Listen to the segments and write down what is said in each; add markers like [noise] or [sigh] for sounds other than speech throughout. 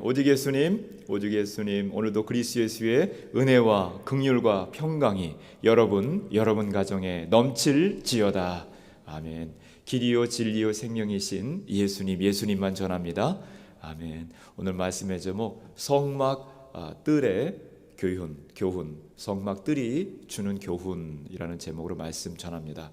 오직 예수님, 오직 예수님, 오늘도 그리스도 예수의 은혜와 긍휼과 평강이 여러분, 여러분 가정에 넘칠지어다. 아멘. 길이요 진리요 생명이신 예수님, 예수님만 전합니다. 아멘. 오늘 말씀의 제목 성막 아, 뜰의 교훈, 교훈, 성막 뜰이 주는 교훈이라는 제목으로 말씀 전합니다.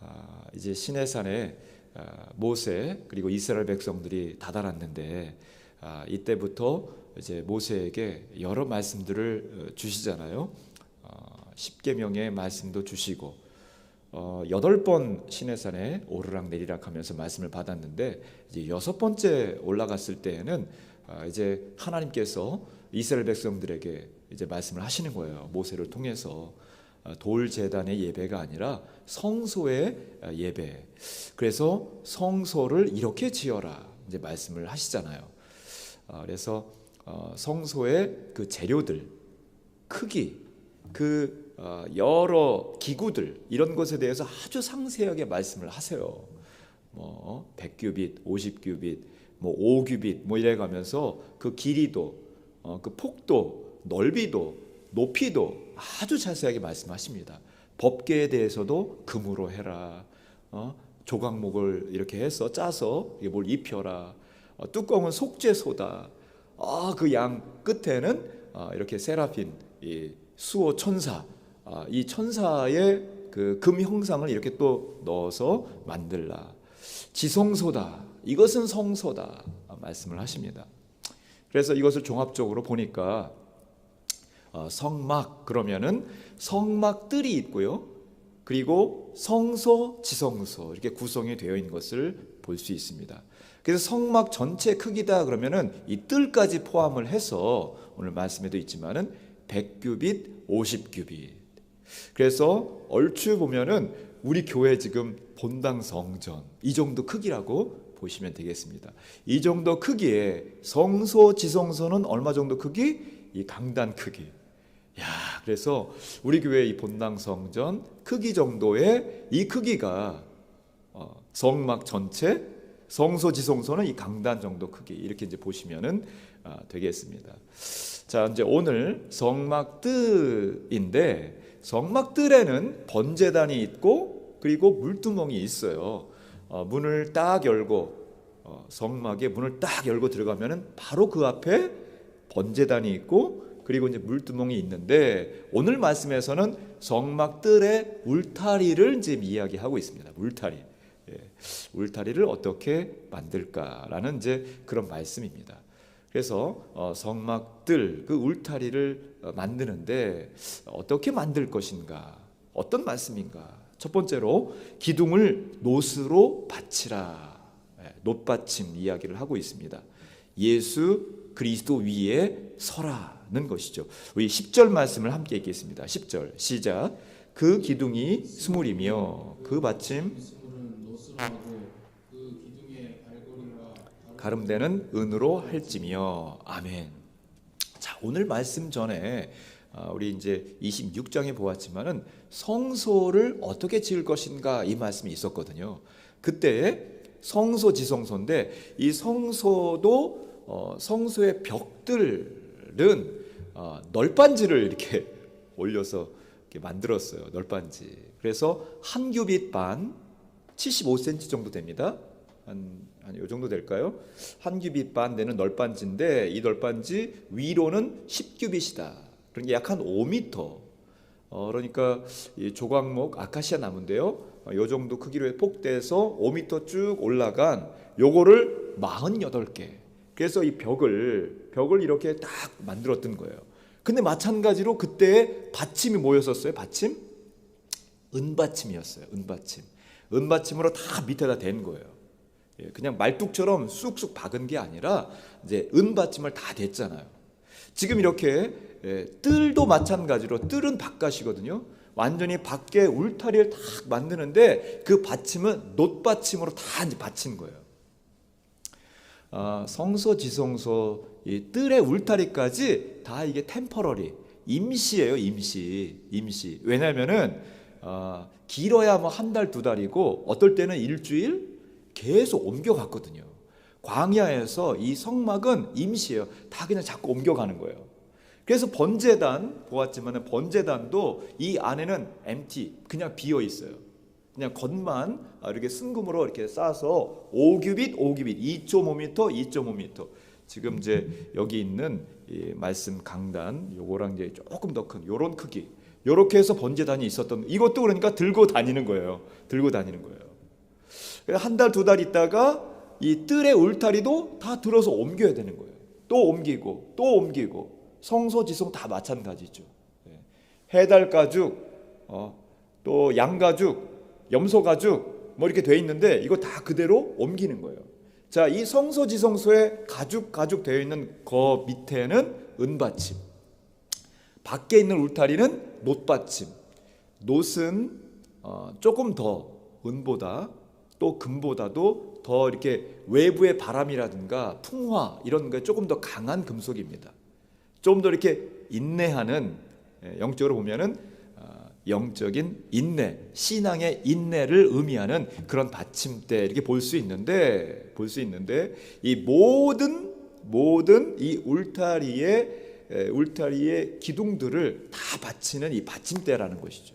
아, 이제 시내산에 아, 모세 그리고 이스라엘 백성들이 다다랐는데 아, 이때부터 이제 모세에게 여러 말씀들을 어, 주시잖아요. 어, 십계명의 말씀도 주시고 어, 여덟 번 시내산에 오르락 내리락 하면서 말씀을 받았는데 이제 여섯 번째 올라갔을 때에는 아, 이제 하나님께서 이스라엘 백성들에게 이제 말씀을 하시는 거예요. 모세를 통해서 아, 돌 제단의 예배가 아니라 성소의 아, 예배. 그래서 성소를 이렇게 지어라 이제 말씀을 하시잖아요. 아, 그래서 어, 성소의 그 재료들, 크기, 그 어, 여러 기구들 이런 것에 대해서 아주 상세하게 말씀을 하세요. 뭐 100규빗, 50규빗, 뭐 5규빗 뭐 이래 가면서 그 길이도 어, 그 폭도, 넓이도, 높이도 아주 자세하게 말씀하십니다. 법계에 대해서도 금으로 해라. 어? 조각목을 이렇게 해서 짜서 이게 뭘 입혀라. 어, 뚜껑은 속죄소다. 아, 그 양 끝에는 아, 이렇게 세라핀, 이 수호 천사, 아, 이 천사의 그 금 형상을 이렇게 또 넣어서 만들라. 지성소다. 이것은 성소다. 아, 말씀을 하십니다. 그래서 이것을 종합적으로 보니까 어, 성막 그러면은 성막들이 있고요. 그리고 성소, 지성소 이렇게 구성이 되어 있는 것을 볼 수 있습니다. 그래서 성막 전체 크기다 그러면은 이 뜰까지 포함을 해서 오늘 말씀에도 있지만은 100규빗, 50규빗. 그래서 얼추 보면은 우리 교회 지금 본당 성전 이 정도 크기라고 보시면 되겠습니다. 이 정도 크기에 성소, 지성소는 얼마 정도 크기? 이 강단 크기. 야, 그래서 우리 교회 이 본당 성전 크기 정도의 이 크기가 어, 성막 전체 성소 지성소는 이 강단 정도 크기 이렇게 이제 보시면은 아, 되겠습니다. 자, 이제 오늘 성막 뜰인데 성막 뜰에는 번제단이 있고 그리고 물두멍이 있어요. 어, 문을 딱 열고 어, 성막에 문을 딱 열고 들어가면은 바로 그 앞에 번제단이 있고 그리고 이제 물두멍이 있는데 오늘 말씀에서는 성막 뜰의 울타리를 지금 이야기하고 있습니다. 울타리. 예, 울타리를 어떻게 만들까라는 이제 그런 말씀입니다. 그래서 어, 성막들 그 울타리를 어, 만드는데 어떻게 만들 것인가? 어떤 말씀인가? 첫 번째로 기둥을 노스로 받치라. 예, 놋받침 이야기를 하고 있습니다. 예수 그리스도 위에 서라는 것이죠. 우리 10절 말씀을 함께 읽겠습니다. 10절 시작. 그 기둥이 스물이며 그 받침 가름대는 은으로 할지며 아멘. 자 오늘 말씀 전에 아, 우리 이제 26장에 보았지만은 성소를 어떻게 지을 것인가 이 말씀이 있었거든요. 그때 성소 지성소인데 이 성소도 어, 성소의 벽들은 어, 널빤지를 이렇게 [laughs] 올려서 이렇게 만들었어요. 널빤지. 그래서 한 규빗 반 75cm 정도 됩니다. 한, 한요 정도 될까요? 한 규빗 반 되는 널빤지인데 이 널빤지 위로는 10규빗이다. 그러니까 약 한 5m. 어, 그러니까 이 조각목 아카시아 나무인데요. 어, 요 정도 크기로 폭대해서 5m 쭉 올라간 요거를 48개. 그래서 이 벽을 벽을 이렇게 딱 만들었던 거예요. 근데 마찬가지로 그때 받침이 뭐였었어요? 받침? 은받침이었어요. 은받침. 은받침으로 다 밑에다 댄 거예요. 예, 그냥 말뚝처럼 쑥쑥 박은 게 아니라 이제 은받침을 다 댔잖아요. 지금 이렇게 예, 뜰도 마찬가지로 뜰은 바깥이거든요. 완전히 밖에 울타리를 딱 만드는데 그 받침은 놋받침으로 다 이제 받친 거예요. 아, 성소 지성소 이 뜰의 울타리까지 다 이게 템퍼러리 임시예요 임시 임시 왜냐하면은 아, 길어야 뭐 한 달 두 달이고 어떨 때는 일주일 계속 옮겨갔거든요 광야에서 이 성막은 임시예요. 다 그냥 자꾸 옮겨가는 거예요. 그래서 번제단 보았지만은 번제단도 이 안에는 empty 그냥 비어 있어요. 그냥 겉만 이렇게 순금으로 이렇게 싸서 5규빗 5규빗 2.5m 2.5m 지금 이제 여기 있는 이 말씀 강단 요거랑 이제 조금 더 큰 요런 크기 요렇게 해서 번제단이 있었던 이것도 그러니까 들고 다니는 거예요. 들고 다니는 거예요. 한 달두달 있다가 이 뜰의 울타리도 다 들어서 옮겨야 되는 거예요. 또 옮기고 또 옮기고 성소지성 다 마찬가지죠. 예. 해달 가죽, 어, 또 양가죽, 염소 가죽 뭐 이렇게 돼 있는데 이거 다 그대로 옮기는 거예요. 자, 이 성소지성소에 가죽 가죽 되어 있는 거 밑에는 은받침, 밖에 있는 울타리는 놋받침. 놋은 어, 조금 더 은보다 또 금보다도 더 이렇게 외부의 바람이라든가 풍화 이런 게 조금 더 강한 금속입니다. 좀 더 이렇게 인내하는 예, 영적으로 보면은 어, 영적인 인내, 신앙의 인내를 의미하는 그런 받침대 이렇게 볼 수 있는데 볼 수 있는데 이 모든 모든 이 울타리의 에, 울타리의 기둥들을 다 받치는 이 받침대라는 것이죠.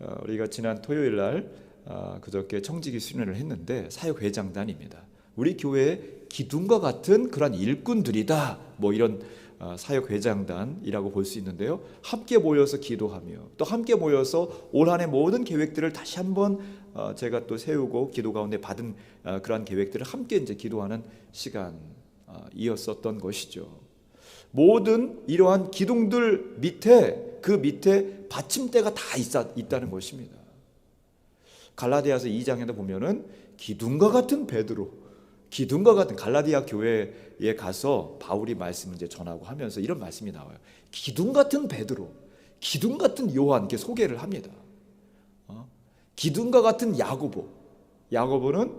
어, 우리가 지난 토요일 날 아, 그저께 청지기 수련을 했는데 사역회장단입니다. 우리 교회 기둥과 같은 그런 일꾼들이다. 뭐 이런 아, 사역회장단이라고 볼 수 있는데요. 함께 모여서 기도하며 또 함께 모여서 올 한해 모든 계획들을 다시 한번 어, 제가 또 세우고 기도 가운데 받은 아, 그러한 계획들을 함께 이제 기도하는 시간 이었었던 것이죠. 모든 이러한 기둥들 밑에 그 밑에 받침대가 다 있다, 있다는 것입니다. 갈라디아서 2장에도 보면은 기둥과 같은 베드로, 기둥과 같은 갈라디아 교회에 가서 바울이 말씀을 이제 전하고 하면서 이런 말씀이 나와요. 기둥 같은 베드로, 기둥 같은 요한 이렇게 소개를 합니다. 어? 기둥과 같은 야고보, 야고보는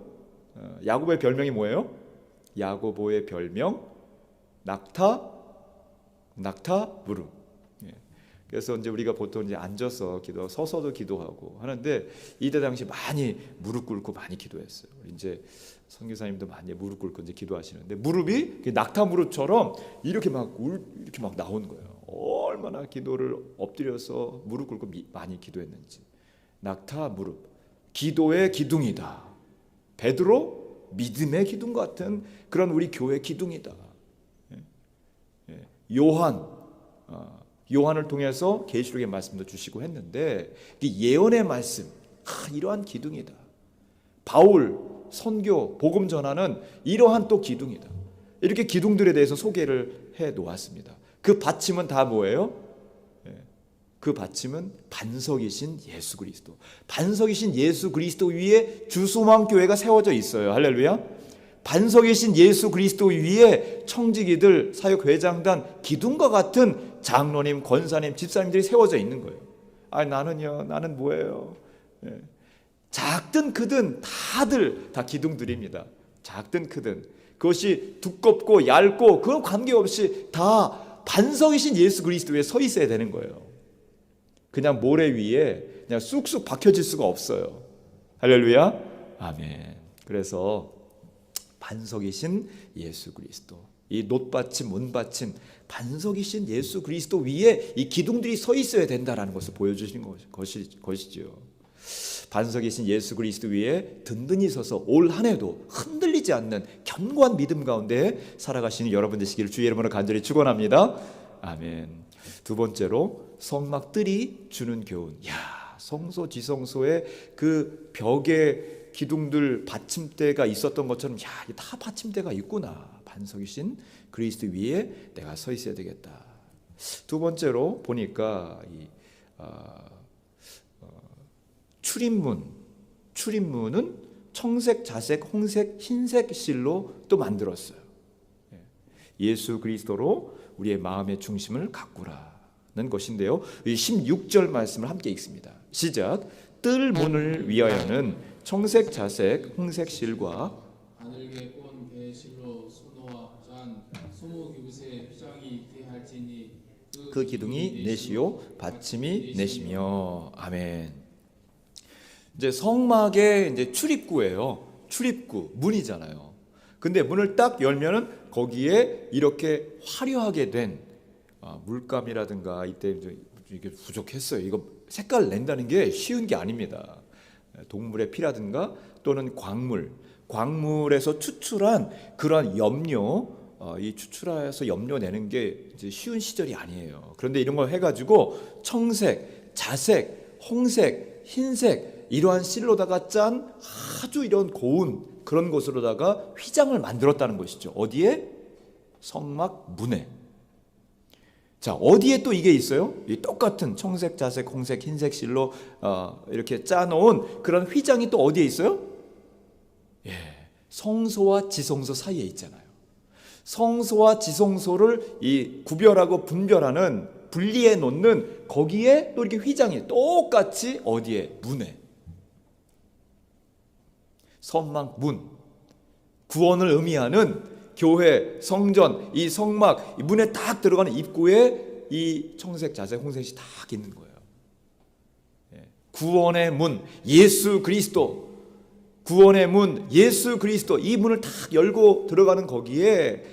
어, 야고보의 별명이 뭐예요? 야고보의 별명 낙타, 낙타 무릎. 예. 그래서 이제 우리가 보통 이제 앉아서 기도, 서서도 기도하고 하는데 이때 당시 많이 무릎 꿇고 많이 기도했어요. 이제 선교사님도 많이 무릎 꿇고 이제 기도하시는데 무릎이 낙타 무릎처럼 이렇게 막 울, 이렇게 막 나온 거예요. 얼마나 기도를 엎드려서 무릎 꿇고 미, 많이 기도했는지. 낙타 무릎, 기도의 기둥이다. 베드로 믿음의 기둥 같은 그런 우리 교회 기둥이다. 예. 예. 요한 어, 요한을 통해서 계시록의 말씀도 주시고 했는데 이 예언의 말씀 아, 이러한 기둥이다. 바울 선교 복음 전하는 이러한 또 기둥이다. 이렇게 기둥들에 대해서 소개를 해 놓았습니다. 그 받침은 다 뭐예요? 예. 그 받침은 반석이신 예수 그리스도. 반석이신 예수 그리스도 위에 주소망 교회가 세워져 있어요. 할렐루야. 반석이신 예수 그리스도 위에 청지기들 사역 회장단 기둥과 같은 장로님, 권사님, 집사님들이 세워져 있는 거예요. 아 나는요, 나는 뭐예요? 예. 작든 크든 다들 다 기둥들입니다. 작든 크든 그것이 두껍고 얇고 그런 관계없이 다 반석이신 예수 그리스도에 서 있어야 되는 거예요. 그냥 모래 위에 그냥 쑥쑥 박혀질 수가 없어요. 할렐루야. 아멘. 그래서 반석이신 예수 그리스도. 이 놋받침, 문받침, 반석이신 예수 그리스도 위에 이 기둥들이 서 있어야 된다라는 것을 보여주시는 것이, 것이지요. 반석이신 예수 그리스도 위에 든든히 서서 올 한 해도 흔들리지 않는 견고한 믿음 가운데 살아가시는 여러분 되시기를 주의 이름으로 간절히 축원합니다. 아멘. 두 번째로 성막들이 주는 교훈. 야, 성소 지성소의 그 벽에 기둥들 받침대가 있었던 것처럼 야, 다 받침대가 있구나. 반석이신 그리스도 위에 내가 서 있어야 되겠다. 두 번째로 보니까 이 어, 출입문, 출입문은 청색, 자색, 홍색, 흰색 실로 또 만들었어요. 예. 예수 그리스도로 우리의 마음의 중심을 가꾸라는 것인데요. 이 16절 말씀을 함께 읽습니다. 시작. 뜰 문을 위하여는 청색, 자색, 홍색 실과 하늘계 꼰 계실로 소노와 잔 소모 기부세 휘장이 있게 할지니 그 기둥이 내시요 받침이 내시며 아멘. 이제 성막의 이제 출입구예요. 출입구 문이잖아요. 근데 문을 딱 열면은 거기에 이렇게 화려하게 된 아, 물감이라든가 이때 이게 부족했어요. 이거 색깔 낸다는 게 쉬운 게 아닙니다. 동물의 피라든가 또는 광물, 광물에서 추출한 그런 염료, 어, 이 추출해서 염료 내는 게 쉬운 시절이 아니에요. 그런데 이런 걸 해가지고 청색, 자색, 홍색, 흰색 이러한 실로다가 짠 아주 이런 고운 그런 것으로다가 휘장을 만들었다는 것이죠. 어디에? 성막 문에. 자 어디에 또 이게 있어요? 이 똑같은 청색, 자색, 홍색, 흰색 실로 어, 이렇게 짜놓은 그런 휘장이 또 어디에 있어요? 예, 성소와 지성소 사이에 있잖아요. 성소와 지성소를 이 구별하고 분별하는 분리해 놓는 거기에 또 이렇게 휘장이 똑같이 어디에 문에 성막 문. 구원을 의미하는 교회 성전 이 성막 이 문에 딱 들어가는 입구에 이 청색 자색 홍색이 딱 있는 거예요. 예. 구원의 문 예수 그리스도. 구원의 문 예수 그리스도. 이 문을 딱 열고 들어가는 거기에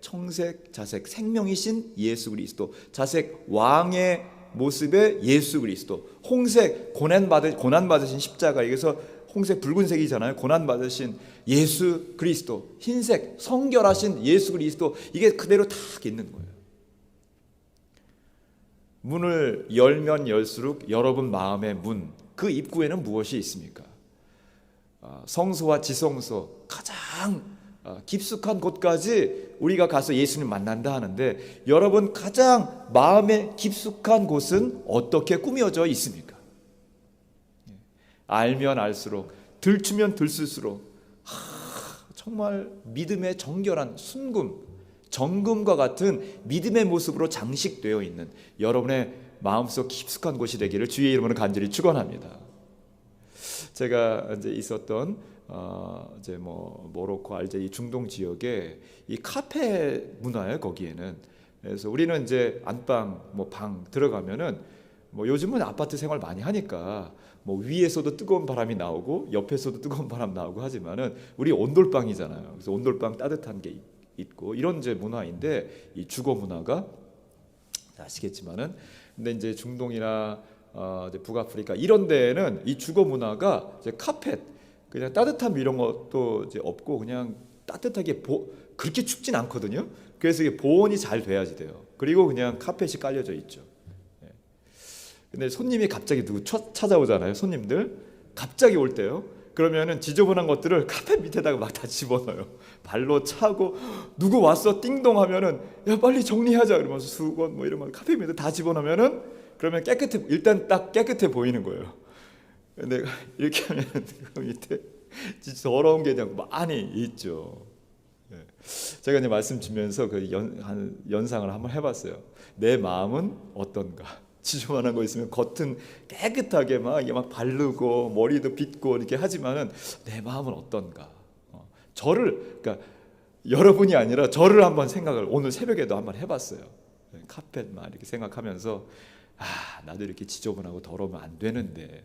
청색 자색 생명이신 예수 그리스도. 자색 왕의 모습의 예수 그리스도. 홍색 고난 받으신 십자가 여기서 홍색 붉은색이잖아요 고난 받으신 예수 그리스도 흰색 성결하신 예수 그리스도 이게 그대로 딱 있는 거예요. 문을 열면 열수록 여러분 마음의 문 그 입구에는 무엇이 있습니까? 아, 성소와 지성소 가장 아, 깊숙한 곳까지 우리가 가서 예수님 만난다 하는데 여러분 가장 마음의 깊숙한 곳은 어떻게 꾸며져 있습니까? 예. 알면 알수록 들추면 들쓸수록 하, 정말 믿음의 정결한 순금 정금과 같은 믿음의 모습으로 장식되어 있는 여러분의 마음속 깊숙한 곳이 되기를 주의 이름으로 간절히 축원합니다. 제가 이제 있었던 어 이제 뭐 모로코 알제리 중동 지역에 이 카페 문화예요 거기에는 그래서 우리는 이제 안방 뭐 방 들어가면은 뭐 요즘은 아파트 생활 많이 하니까 뭐 위에서도 뜨거운 바람이 나오고 옆에서도 뜨거운 바람 나오고 하지만은 우리 온돌방이잖아요. 그래서 온돌방 따뜻한 게 있- 있고 이런 이제 문화인데 이 주거 문화가 아시겠지만은 근데 이제 중동이나 어, 이제 북아프리카 이런 데에는 이 주거 문화가 이제 카펫 그냥 따뜻함 이런 것도 이제 없고 그냥 따뜻하게 보, 그렇게 춥진 않거든요. 그래서 이게 보온이 잘 돼야지 돼요. 그리고 그냥 카펫이 깔려져 있죠. 예. 근데 손님이 갑자기 누구 쳐- 찾아오잖아요. 손님들 갑자기 올 때요. 그러면은 지저분한 것들을 [laughs] 카펫 밑에다가 막 다 집어넣어요. 발로 차고 누구 왔어 띵동 하면은 야 빨리 정리하자 그러면서 수건 뭐 이런 거 카펫 밑에 다 집어넣으면은 그러면 깨끗해 일단 딱 깨끗해 보이는 거예요. 근데 [laughs] 이렇게 하면 그 [laughs] 밑에 더러운 게 그냥 많이 있죠. 예. 제가 이제 말씀 주면서 그 연, 한 연상을 한번 해봤어요. 내 마음은 어떤가? 지저분한 거 있으면 겉은 깨끗하게 막 이게 막 바르고 머리도 빗고 이렇게 하지만은 내 마음은 어떤가? 어, 저를 그러니까 여러분이 아니라 저를 한번 생각을 오늘 새벽에도 한번 해봤어요. 예, 카펫만 이렇게 생각하면서 아 나도 이렇게 지저분하고 더러우면 안 되는데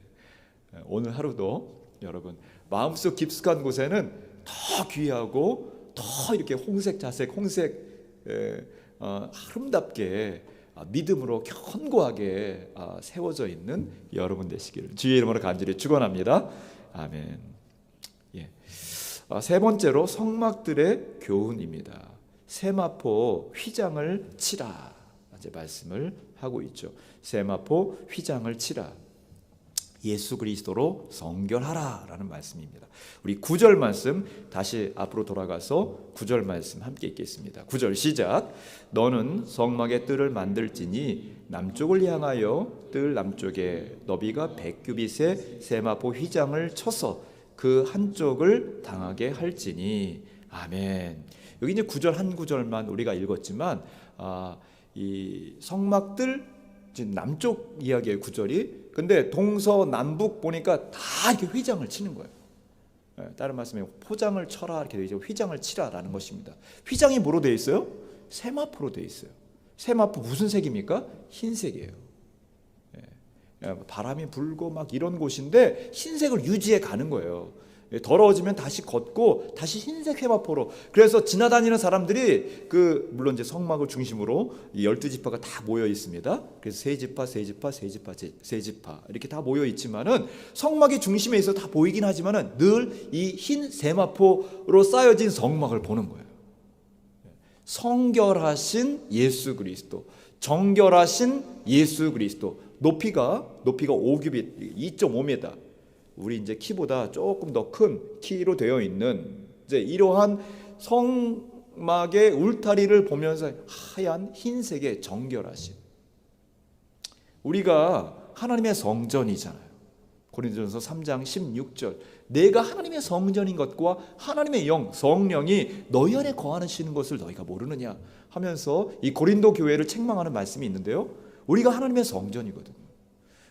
예, 오늘 하루도 여러분 마음속 깊숙한 곳에는 더 귀하고 더 이렇게 홍색 자색 홍색 에, 어, 아름답게 아, 믿음으로 견고하게 아, 세워져 있는 여러분 되시기를 주의 이름으로 간절히 축원합니다. 아멘. 예. 아, 세 번째로 성막들의 교훈입니다. 세마포 휘장을 치라. 이제 말씀을 하고 있죠. 세마포 휘장을 치라. 예수 그리스도로 성결하라라는 말씀입니다. 우리 구절 말씀 다시 앞으로 돌아가서 구절 말씀 함께 읽겠습니다. 구절 시작. 너는 성막의 뜰을 만들지니 남쪽을 향하여 뜰 남쪽에 너비가 백규빗의 세마포 휘장을 쳐서 그 한쪽을 당하게 할지니 아멘. 여기 이제 구절 한 구절만 우리가 읽었지만 아, 이 성막들 남쪽 이야기의 구절이 근데 동서 남북 보니까 다 이렇게 휘장을 치는 거예요. 예, 다른 말씀에 포장을 쳐라 이렇게 되죠. 휘장을 치라라는 것입니다. 휘장이 뭐로 되어 있어요? 세마포로 되어 있어요. 세마포 무슨 색입니까? 흰색이에요. 예, 예, 바람이 불고 막 이런 곳인데 흰색을 유지해 가는 거예요. 예, 더러워지면 다시 걷고 다시 흰색 세마포로. 그래서 지나다니는 사람들이 그 물론 이제 성막을 중심으로 이 열두 지파가 다 모여 있습니다. 그래서 세 지파, 세 지파, 세 지파, 제- 세 지파 이렇게 다 모여 있지만은 성막이 중심에 있어 다 보이긴 하지만은 늘 이 흰 세마포로 쌓여진 성막을 보는 거예요. 성결하신 예수 그리스도, 정결하신 예수 그리스도. 높이가 높이가 5규빗, 2.5m. 우리 이제 키보다 조금 더 큰 키로 되어 있는 이제 이러한 성막의 울타리를 보면서 하얀 흰색의 정결하신 우리가 하나님의 성전이잖아요. 고린도전서 3장 16절 내가 하나님의 성전인 것과 하나님의 영 성령이 너희 안에 거하시는 것을 너희가 모르느냐 하면서 이 고린도 교회를 책망하는 말씀이 있는데요. 우리가 하나님의 성전이거든요.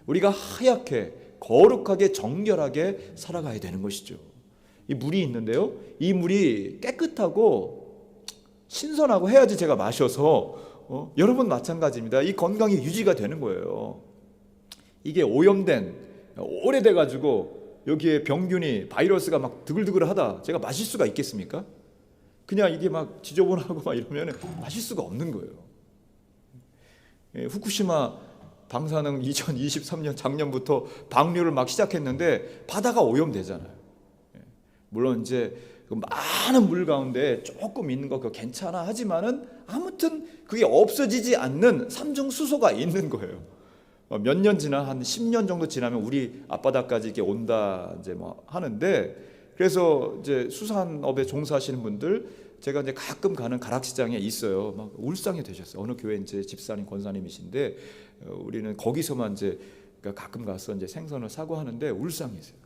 우리가 하얗게 거룩하게 정결하게 살아가야 되는 것이죠. 이 물이 있는데요. 이 물이 깨끗하고 신선하고 해야지 제가 마셔서 어, 여러분 마찬가지입니다. 이 건강이 유지가 되는 거예요. 이게 오염된 오래돼 가지고 여기에 병균이 바이러스가 막 드글드글하다. 제가 마실 수가 있겠습니까? 그냥 이게 막 지저분하고 막 이러면 마실 수가 없는 거예요. 예, 후쿠시마 방사능 [laughs] 2023년 작년부터 방류를 막 시작했는데 바다가 오염되잖아요. 예, 물론 이제 그 많은 물 가운데 조금 있는 거 괜찮아 하지만은 아무튼 그게 없어지지 않는 삼중 수소가 있는 거예요. 어, 몇년 지나 한 10년 정도 지나면 우리 앞바다까지 이렇게 온다 이제 뭐 하는데 그래서 이제 수산업에 종사하시는 분들 제가 이제 가끔 가는 가락시장에 있어요. 막 울상이 되셨어요. 어느 교회 이제 집사님 권사님이신데 어, 우리는 거기서만 이제 그러니까 가끔 가서 이제 생선을 사고 하는데 울상이세요.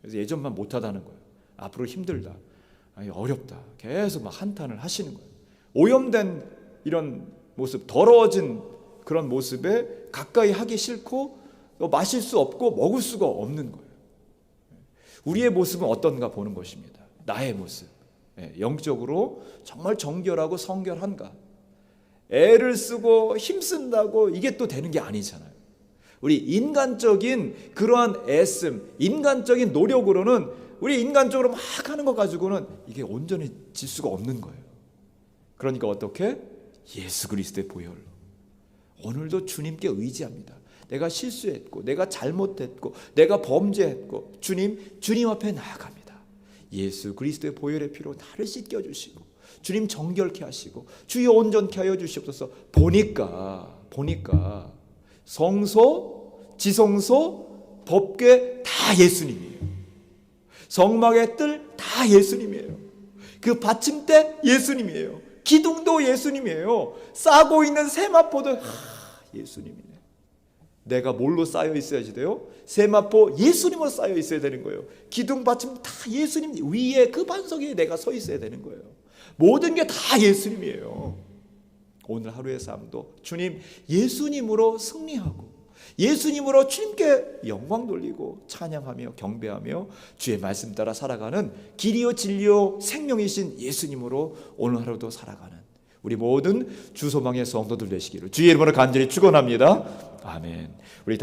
그래서 예전만 못하다는 거예요. 앞으로 힘들다. 아니 어렵다. 계속 막 한탄을 하시는 거예요. 오염된 이런 모습, 더러워진 그런 모습에 가까이 하기 싫고 또 마실 수 없고 먹을 수가 없는 거예요. 우리의 모습은 어떤가 보는 것입니다. 나의 모습. 예, 영적으로 정말 정결하고 성결한가? 애를 쓰고 힘쓴다고 이게 또 되는 게 아니잖아요. 우리 인간적인 그러한 애씀, 인간적인 노력으로는 우리 인간적으로 막 하는 것 가지고는 이게 온전히 질 수가 없는 거예요. 그러니까 어떻게? 예수 그리스도의 보혈로. 오늘도 주님께 의지합니다. 내가 실수했고, 내가 잘못했고, 내가 범죄했고, 주님, 주님 앞에 나아갑니다. 예수 그리스도의 보혈의 피로 나를 씻겨주시고, 주님 정결케 하시고, 주여 온전케 하여 주시옵소서. 보니까, 보니까, 성소, 지성소, 법궤 다 예수님이에요. 성막의 뜰 다 예수님이에요. 그 받침대 예수님이에요. 기둥도 예수님이에요. 싸고 있는 세마포도 하, 예수님이네. 내가 뭘로 쌓여 있어야지 돼요? 세마포 예수님으로 쌓여 있어야 되는 거예요. 기둥 받침 다 예수님 위에 그 반석 위에 내가 서 있어야 되는 거예요. 모든 게 다 예수님이에요. 오늘 하루의 삶도 주님 예수님으로 승리하고 예수님으로 주님께 영광 돌리고 찬양하며 경배하며 주의 말씀 따라 살아가는 길이요 진리요 생명이신 예수님으로 오늘 하루도 살아가는 우리 모든 주소망의 성도들 되시기를 주의 이름으로 간절히 축원합니다. 아멘. 우리 다